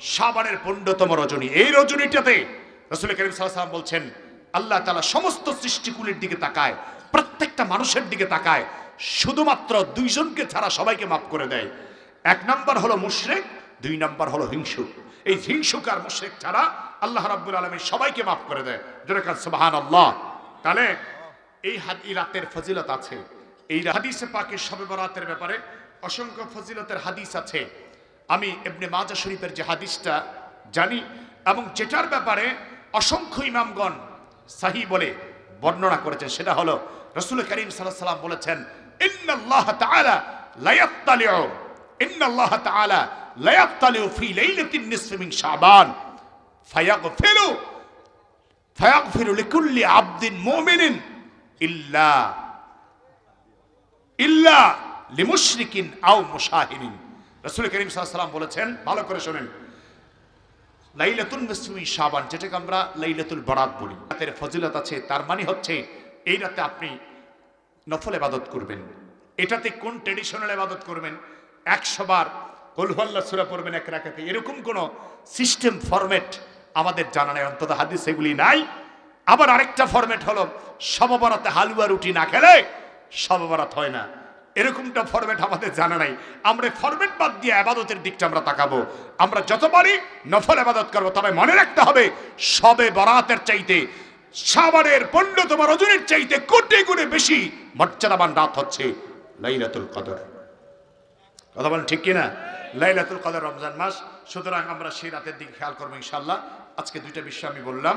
সাবানের পণ্ডতম রজনী। এই রজনীটাতে রসুল করিম সাল্লাম বলছেন, আল্লাহ তালা সমস্ত সৃষ্টিকুলের দিকে তাকায়, প্রত্যেকটা মানুষের দিকে তাকায়, শুধুমাত্র দুইজনকে ছাড়া সবাইকে মাফ করে দেয়। এক নাম্বার হলো মুশরেক, দুই নাম্বার হলো হিংসুক এই হিংসুক আর মুশরেক ছাড়া আল্লাহ রাব্বুল আলমী সবাইকে মাফ করে দেয়। যেরকম সুবাহান আল্লাহ তাহলে এই হাত এই রাতের ফজিলত আছে। এই হাদিসে পাকের শবে বরাতের ব্যাপারে অসংখ্য ফজিলতের হাদিস আছে। আমি এমনি মাজা শরীফের যে হাদিসটা জানি এবং যেটার ব্যাপারে অসংখ্য ইমামগণ সাহি বলে বর্ণনা করেছেন, সেটা হলো রসুল করিম সাল্লাহ সাল্লাম বলেছেন, ইন্নাল্লাহ তাআলা লা ইয়াত্তালিউ ইন্নাল্লাহ তাআলা লা ইয়াত্তালিউ ফি লাইলাতিন নিসফি মিন শাবান, ফায়াগফিরু ফায়াগফিরু লিকুল্লি আবদিন মুমিনিন ইল্লা ইল্লা লিমুশরিকিন আও মুশাহিরিন। রাসূল করিম সাল্লাম বলেছেন, ভালো করে শোনেন লাইলাতুল নিসফি শাবান, যেটাকে আমরা লাইলাতুল বরাত বলি, রাতের ফজিলত আছে, তার মানে হচ্ছে এই রাতে আপনি নফল ইবাদত করবেন, এটাতে কোন ট্রেডিশনাল ইবাদত করবেন, একশো বার কলহুয়াল্লা সুরা পড়বেন এক রাখাতে এরকম কোন সিস্টেম ফরম্যাট আমাদের জানা নেই, অন্তত হাদিস এগুলি নাই। আবার আরেকটা ফরম্যাট হলো সববরাতে হালুয়া রুটি না খেলে সববরাত হয় না। এরকমটা ফরম্যাট আমাদের জানা নাই। আমরা ফরম্যাট বাদ দিয়ে আবাদতের দিকটা আমরা তাকাবো। আমরা যত পারি নফল আবাদত করব, তবে মনে রাখতে হবে, সবে বরাতের চাইতে সাবারের পণ্যতম রজনীর চাইতে কোটি গুণে বেশি মর্যাদাবান রাত হচ্ছে লাইলাতুল কদর। কথা বলেন ঠিক কিনা? লাইলাতুল কদর রমজান মাস। সুতরাং আমরা সেই রাতের দিকে খেয়াল করব ইনশাল্লাহ আজকে দুইটা বিষয় আমি বললাম।